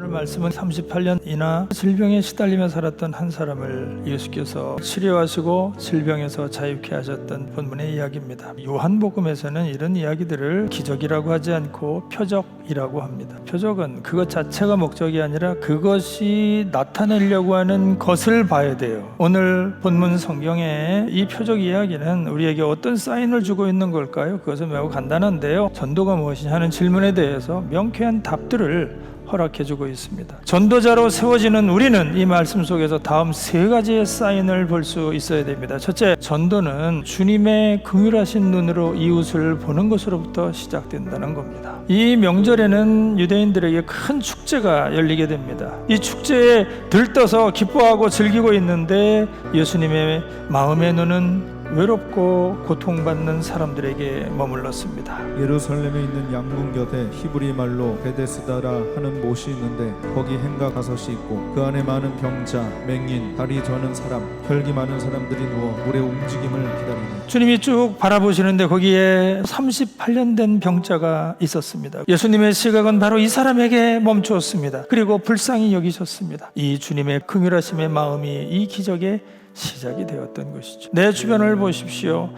오늘 말씀은 38년이나 질병에 시달리며 살았던 한 사람을 예수께서 치료하시고 질병에서 자유케 하셨던 본문의 이야기입니다. 요한복음에서는 이런 이야기들을 기적이라고 하지 않고 표적이라고 합니다. 표적은 그것 자체가 목적이 아니라 그것이 나타내려고 하는 것을 봐야 돼요. 오늘 본문 성경에 이 표적 이야기는 우리에게 어떤 사인을 주고 있는 걸까요? 그것은 매우 간단한데요. 전도가 무엇이냐 하는 질문에 대해서 명쾌한 답들을 허락해 주고 있습니다. 전도자로 세워지는 우리는 이 말씀 속에서 다음 세 가지의 사인을 볼 수 있어야 됩니다. 첫째, 전도는 주님의 긍휼하신 눈으로 이웃을 보는 것으로부터 시작된다는 겁니다. 이 명절에는 유대인들에게 큰 축제가 열리게 됩니다. 이 축제에 들떠서 기뻐하고 즐기고 있는데 예수님의 마음의 눈은 외롭고 고통받는 사람들에게 머물렀습니다. 예루살렘에 있는 양문 곁에 히브리 말로 베데스다라 하는 못이 있는데 거기 행가 가섯이 있고 그 안에 많은 병자, 맹인, 다리 저는 사람, 혈기 많은 사람들이 누워 물의 움직임을 기다리니 주님이 쭉 바라보시는데 거기에 38년 된 병자가 있었습니다. 예수님의 시각은 바로 이 사람에게 멈추었습니다. 그리고 불쌍히 여기셨습니다. 이 주님의 긍휼하심의 마음이 이 기적의 시작이 되었던 것이죠. 내 주변을 보십시오.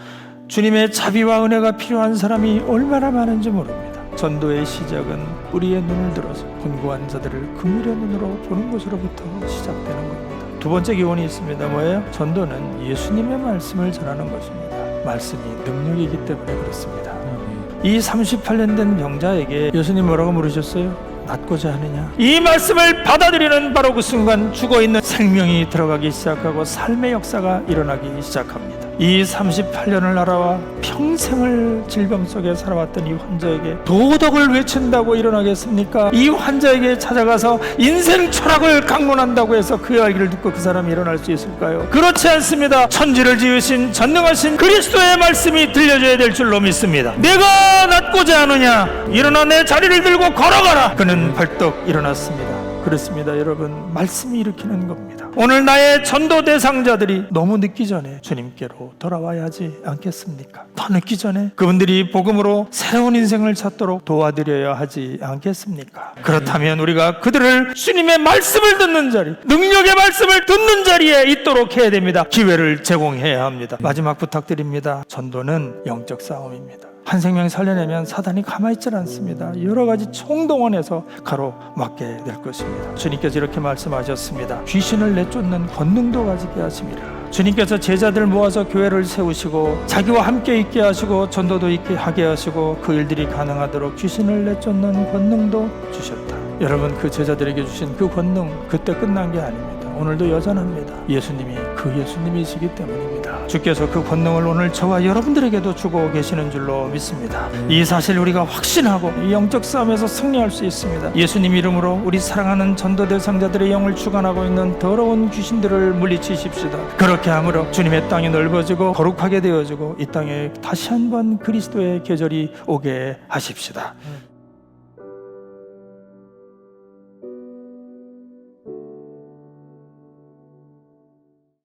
주님의 자비와 은혜가 필요한 사람이 얼마나 많은지 모릅니다. 전도의 시작은 우리의 눈을 들어서 곤고한 자들을 긍휼의 눈으로 보는 것으로부터 시작되는 겁니다. 두 번째 기원이 있습니다. 뭐예요? 전도는 예수님의 말씀을 전하는 것입니다. 말씀이 능력이기 때문에 그렇습니다. 이 38년 된 병자에게 예수님 뭐라고 물으셨어요? 낫고자 하느냐? 이 말씀을 받아들이는 바로 그 순간 죽어 있는 생명이 들어가기 시작하고 삶의 역사가 일어나기 시작합니다. 이 38년을 날아와 평생을 질병 속에 살아왔던 이 환자에게 도덕을 외친다고 일어나겠습니까? 이 환자에게 찾아가서 인생 철학을 강론한다고 해서 그 이야기를 듣고 그 사람이 일어날 수 있을까요? 그렇지 않습니다. 천지를 지으신 전능하신 그리스도의 말씀이 들려줘야 될 줄로 믿습니다. 내가 낫고자 하느냐? 일어나 내 자리를 들고 걸어가라. 그는 벌떡 일어났습니다. 그렇습니다, 여러분. 말씀이 일으키는 겁니다. 오늘 나의 전도 대상자들이 너무 늦기 전에 주님께로 돌아와야 하지 않겠습니까? 더 늦기 전에 그분들이 복음으로 새로운 인생을 찾도록 도와드려야 하지 않겠습니까? 그렇다면 우리가 그들을 주님의 말씀을 듣는 자리, 능력의 말씀을 듣는 자리에 있도록 해야 됩니다. 기회를 제공해야 합니다. 마지막 부탁드립니다. 전도는 영적 싸움입니다. 한 생명 살려내면 사단이 가만히 있질 않습니다. 여러 가지 총동원해서 가로막게 될 것입니다. 주님께서 이렇게 말씀하셨습니다. 귀신을 내쫓는 권능도 가지게 하심이라. 주님께서 제자들 모아서 교회를 세우시고 자기와 함께 있게 하시고 전도도 있게 하게 하시고 그 일들이 가능하도록 귀신을 내쫓는 권능도 주셨다. 여러분 그 제자들에게 주신 그 권능 그때 끝난 게 아닙니다. 오늘도 여전합니다. 예수님이 그 예수님이시기 때문입니다. 주께서 그 권능을 오늘 저와 여러분들에게도 주고 계시는 줄로 믿습니다. 이 사실 우리가 확신하고 이 영적 싸움에서 승리할 수 있습니다. 예수님 이름으로 우리 사랑하는 전도 대상자들의 영을 주관하고 있는 더러운 귀신들을 물리치십시다. 그렇게 함으로 주님의 땅이 넓어지고 거룩하게 되어지고 이 땅에 다시 한번 그리스도의 계절이 오게 하십시다.